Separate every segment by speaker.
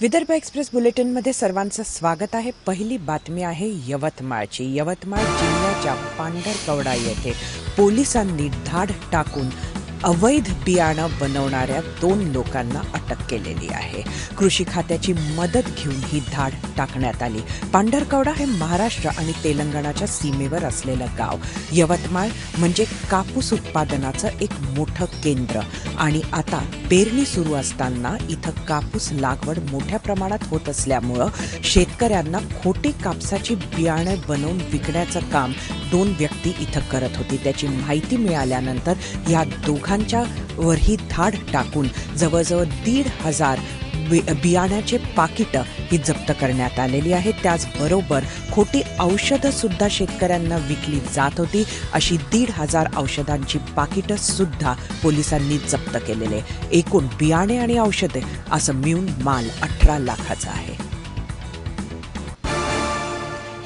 Speaker 1: Vidarbha express बुलेटिनमध्ये सर्वांचं स्वागत आहे. पहिली बातमी आहे यवतमाळची. यवतमाळ जिल्ह्याच्या पांढरकवडा येथे पोलिसांनी धाड टाकून अवैध बियाणं बनवणाऱ्या दोन लोकांना अटक केलेली आहे. कृषी खात्याची मदत घेऊन ही धाड टाकण्यात आली. पांढरकवडा हे महाराष्ट्र आणि तेलंगणाच्या सीमेवर असलेलं गाव. यवतमाळ म्हणजे कापूस उत्पादनाचं एक मोठं केंद्र. आणि आता पेरणी सुरू असताना इथं कापूस लागवड मोठ्या प्रमाणात होत असल्यामुळं शेतकऱ्यांना खोटी कापसाची बियाणं बनवून विकण्याचं काम दोन व्यक्ती इथं करत होती. त्याची माहिती मिळाल्यानंतर या दोघां वर ही धाड टाकून जवळजवळ दीड हजार बि- बियाण्याचे पाकिटं ही जप्त करण्यात आलेली आहेत. त्याचबरोबर खोटी औषधं सुद्धा शेतकऱ्यांना विकली जात होती. अशी दीड हजार औषधांची पाकिटं सुद्धा पोलिसांनी जप्त केलेले एकूण बियाणे आणि औषधे असं मिळून माल अठरा लाखाचा आहे.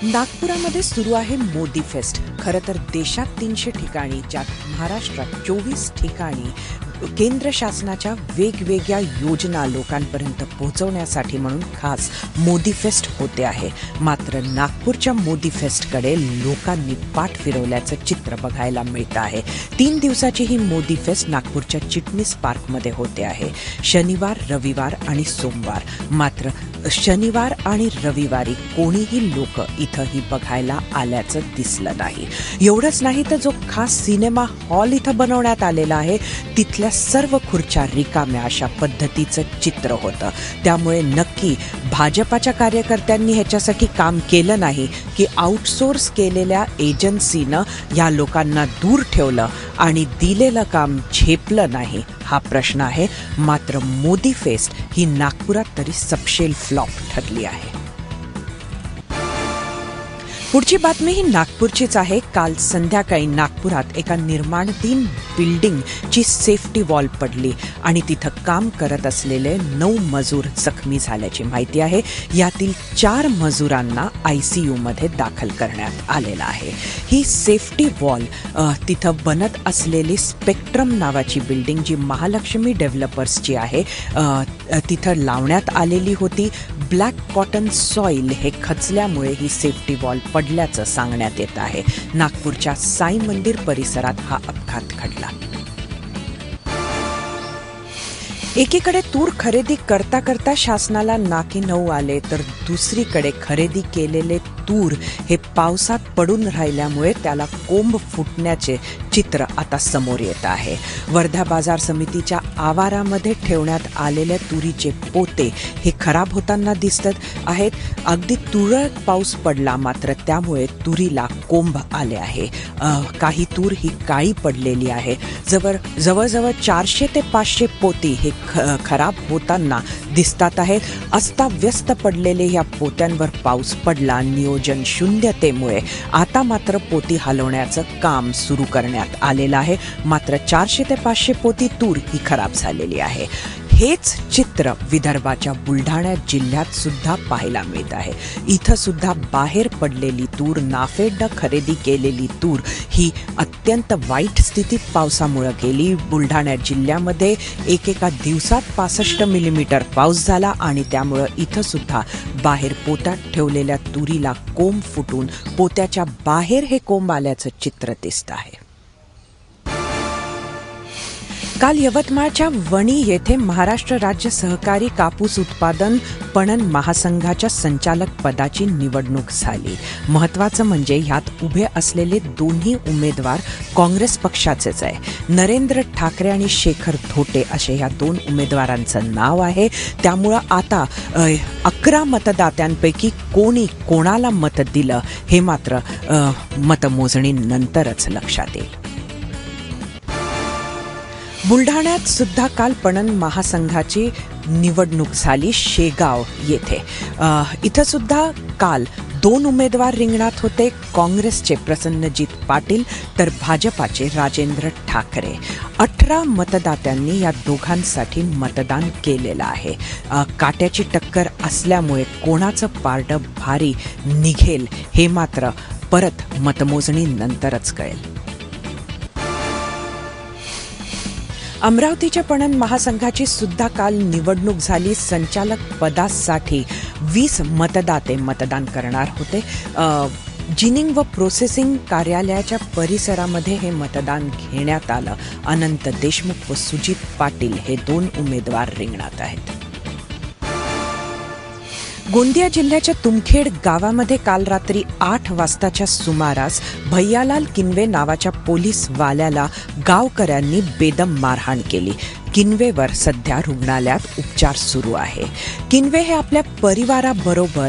Speaker 1: नागपुरामध्ये सुरू आहे मोदी फेस्ट. खरं तर देशात तीनशे ठिकाणी ज्यात महाराष्ट्रात चोवीस ठिकाणी. केंद्र शासनाच्या वेगवेगळ्या योजना लोकांपर्यंत पोहोचवण्यासाठी म्हणून खास मोदी फेस्ट होते आहे. मात्र नागपूरच्या मोदी फेस्टकडे लोकांनी पाठ फिरवल्याचं चित्र बघायला मिळतं आहे. तीन दिवसाची ही मोदी फेस्ट नागपूरच्या चिटणीस पार्कमध्ये होते आहे. शनिवार रविवार आणि सोमवार. मात्र शनिवार आणि रविवारी कोणीही लोक इथं ही बघायला आल्याचं दिसलं नाही. एवढंच नाही तर जो खास सिनेमा हॉल इथं बनवण्यात आलेला आहे तिथल्या सर्व खुर्च्या रिकाम्या अशा पद्धतीचं चित्र होतं. त्यामुळे नक्की भाजपाच्या कार्यकर्त्यांनी ह्याच्यासाठी काम केलं नाही की आउटसोर्स केलेल्या एजन्सीनं या लोकांना दूर ठेवलं आणि दिलेलं काम झेपलं नाही. हा प्रश्न आहे. मात्र मोदी फेस्ट ही नागपुरात तरी सपशेल फ्लॉप ठरली आहे. पुढची बातमी ही नागपूरचीच आहे. काल संध्याकाळी नागपुरात एका निर्माणाधीन बिल्डिंगची सेफ्टी वॉल पडली आणि तिथं काम करत असलेले नऊ मजूर जखमी झाल्याची माहिती आहे. यातील चार मजुरांना आयसीयू मध्ये दाखल करण्यात आलेलं आहे. ही सेफ्टी वॉल तिथं बनत असलेली स्पेक्ट्रम नावाची बिल्डिंग जी महालक्ष्मी डेव्हलपर्सची आहे तिथं लावण्यात आलेली होती. ब्लॅक कॉटन सॉइल हे खचल्यामुळे ही सेफ्टी वॉल पडल्याचं सांगण्यात येत आहे. नागपूरच्या साई मंदिर परिसरात हा अपघात घडला. एकीकडे तूर खरेदी करता करता शासनाला नाकी नऊ आले तर दुसरीकडे खरेदी केलेले तूर हे पावसात पडून राहिल्यामुळे त्याला कोंब फुटण्याचे चित्र आता समोर येत आहे. वर्धा बाजार समितीच्या आवारामध्ये ठेवण्यात आलेल्या तुरीचे पोते हे खराब होताना दिसत आहेत. अगदी तुरळक पाऊस पडला मात्र त्यामुळे तुरीला कोंब आले आहे. काही तूर ही काळी पडलेली आहे. जवळ जवळजवळ चारशे ते पाचशे पोती हे ख- खराब होताना दिसतात आहेत. अस्ताव्यस्त पडलेले या पोत्यांवर पाऊस पडला. नियोजन शून्यतेमुळे आता मात्र पोती हलवण्याचं काम सुरू करण्यात आलेलं आहे. मात्र चारशे ते पाचशे पोती तूर ही खराब झालेली आहे. हेच चित्र विदर्भाच्या बुलढाणा जिल्ह्यात सुद्धा पाहायला मिळत आहे. इथं सुद्धा बाहेर पडलेली तूर नाफेडनं खरेदी केलेली तूर ही अत्यंत वाईट स्थितीत पावसामुळे गेली. बुलढाणा जिल्ह्यामध्ये एकेका दिवसात पासष्ट मिलीमीटर पाऊस झाला आणि त्यामुळं इथं सुद्धा बाहेर पोत्यात ठेवलेल्या तुरीला कोंब फुटून पोत्याच्या बाहेर हे कोंब आल्याचं चित्र दिसत आहे. काल यवतमाळच्या वणी येथे महाराष्ट्र राज्य सहकारी कापूस उत्पादन पणन महासंघाच्या संचालक पदाची निवडणूक झाली. महत्वाचं म्हणजे ह्यात उभे असलेले दोन्ही उमेदवार काँग्रेस पक्षाचेच आहे. नरेंद्र ठाकरे आणि शेखर थोटे असे ह्या दोन उमेदवारांचं नाव आहे. त्यामुळं आता अकरा मतदात्यांपैकी कोणी कोणाला मत दिलं हे मात्र मतमोजणीनंतरच लक्षात येईल. बुलढाण्यात सुद्धा काल पणन महासंघाची निवडणूक झाली शेगाव येथे. इथं सुद्धा काल दोन उमेदवार रिंगणात होते. काँग्रेसचे प्रसन्नजीत पाटील तर भाजपाचे राजेंद्र ठाकरे. अठरा मतदात्यांनी या दोघांसाठी मतदान केलेलं आहे. काट्याची टक्कर असल्यामुळे कोणाचं पारडं भारी निघेल हे मात्र परत मतमोजणीनंतरच कळेल. अमरावतीच्या पणन महासंघाची सुद्धा काल निवडणूक झाली. संचालक पदासाठी वीस मतदाते मतदान करणार होते. जिनिंग व प्रोसेसिंग कार्यालयाच्या परिसरामध्ये हे मतदान घेण्यात आलं. अनंत देशमुख व सुजित पाटील हे दोन उमेदवार रिंगणात आहेत. गोंदिया जिल्ह्याच्या तुमखेड गावामध्ये काल रात्री आठ वाजताच्या सुमारास भैयालाल किनवे नावाच्या पोलीस वाल्याला गावकऱ्यांनी बेदम मारहाण केली. किनवेवर सध्या रुग्णालयात उपचार सुरू आहे. किनवे हे आपल्या परिवाराबरोबर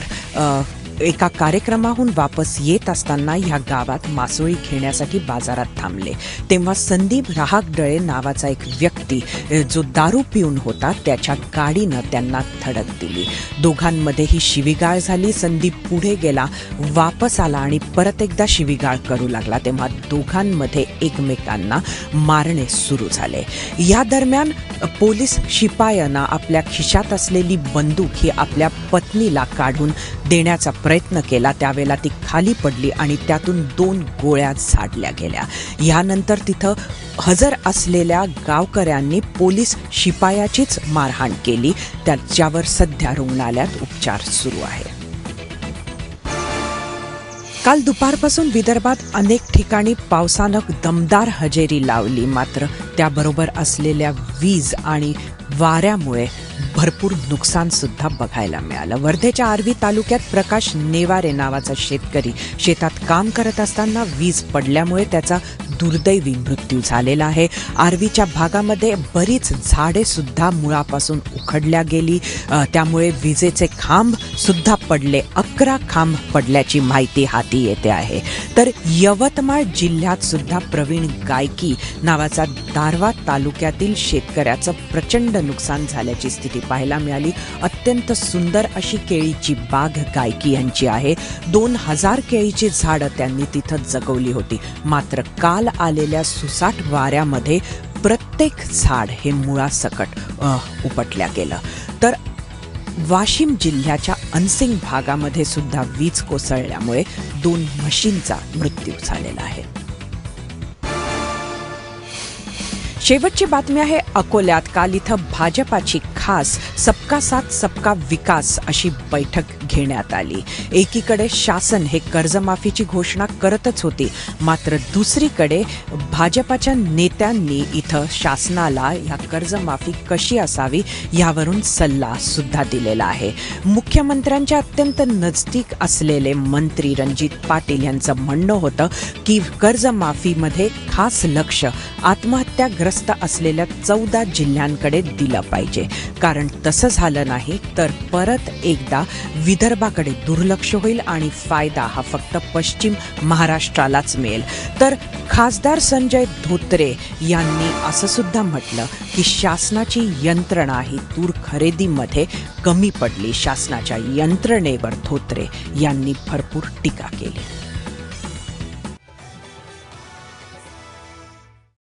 Speaker 1: एका कार्यक्रमाहून वापस येत असताना या गावात मासोळी घेण्यासाठी बाजारात थांबले. तेव्हा संदीप राहागडळे नावाचा एक व्यक्ती जो दारू पिऊन होता त्याच्या गाडीनं त्यांना धडक दिली. दोघांमध्ये ही शिवीगाळ झाली. संदीप पुढे गेला वापस आला आणि परत एकदा शिवीगाळ करू लागला. तेव्हा दोघांमध्ये एकमेकांना मारणे सुरू झाले. या दरम्यान पोलीस शिपायांना आपल्या खिशात असलेली बंदूक ही आपल्या पत्नीला काढून देण्याचा प्रयत्न केला त्यावेळेला ती खाली पडली आणि त्यातून दोन गोळ्या झाडल्या गेल्या. यानंतर तिथं हजर असलेल्या गावकऱ्यांनी पोलीस शिपायाचीच मारहाण केली. त्याच्यावर सध्या रुग्णालयात उपचार सुरू आहे. काल दुपारपासून विदर्भात अनेक ठिकाणी पावसानं दमदार हजेरी लावली. मात्र त्याबरोबर असलेल्या वीज आणि वाऱ्यामुळे भरपूर नुकसान सुद्धा बघायला मिळालं. वर्धेच्या आर्वी तालुक्यात प्रकाश नेवारे नावाचा शेतकरी शेतात काम करत असताना वीज पडल्यामुळे त्याचा दुर्दैवी मृत्यू झालेला आहे. आर्वीच्या भागामध्ये बरीच झाडे सुद्धा मुळापासून उखडल्या गेली. त्यामुळे विजेचे खांब सुद्धा पडले. अकरा खांब पडल्याची माहिती हाती येते आहे. तर यवतमाळ जिल्ह्यात सुद्धा प्रवीण गायकी नावाचा दारवा तालुक्यातील शेतकऱ्याचं प्रचंड नुकसान झाल्याची स्थिती पाहायला मिळाली. अत्यंत सुंदर अशी केळीची बाग गायकी यांची आहे. दोन हजार केळीची झाडं त्यांनी तिथं जगवली होती. मात्र काल आलेल्या सुसाट वाऱ्यामध्ये प्रत्येक झाड हे मुळासकट उपटल्या गेलं. तर वाशिम जिल्ह्याच्या अनसिंग भागामध्ये सुद्धा वीज कोसळल्यामुळे दोन म्हशींचा मृत्यू झालेला आहे. शेवटची बातमी आहे अकोल्यात. काल इथं भाजपाची खास सबका साथ सबका विकास अशी बैठक घेण्यात आली. एकीकडे शासन हे कर्जमाफीची घोषणा करतच होती मात्र दुसरीकडे भाजपाच्या नेत्यांनी इथं शासनाला या कर्जमाफी कशी असावी यावरून सल्ला सुद्धा दिलेला आहे. मुख्यमंत्र्यांच्या अत्यंत नजदीक असलेले मंत्री रणजित पाटील यांचं म्हणणं होतं की कर्जमाफीमध्ये खास लक्ष आत्महत्याग्रस्त असलेल्या चौदा जिल्ह्यांकडे दिलं पाहिजे. कारण तसं झालं नाही तर परत एकदा विदर्भाकडे दुर्लक्ष होईल आणि फायदा हा फक्त पश्चिम महाराष्ट्रालाच मिळेल. तर खासदार संजय धोत्रे यांनी असं सुद्धा म्हटलं की शासनाची यंत्रणा ही तूर खरेदीमध्ये कमी पडली. शासनाच्या यंत्रणेवर धोत्रे यांनी भरपूर टीका केली.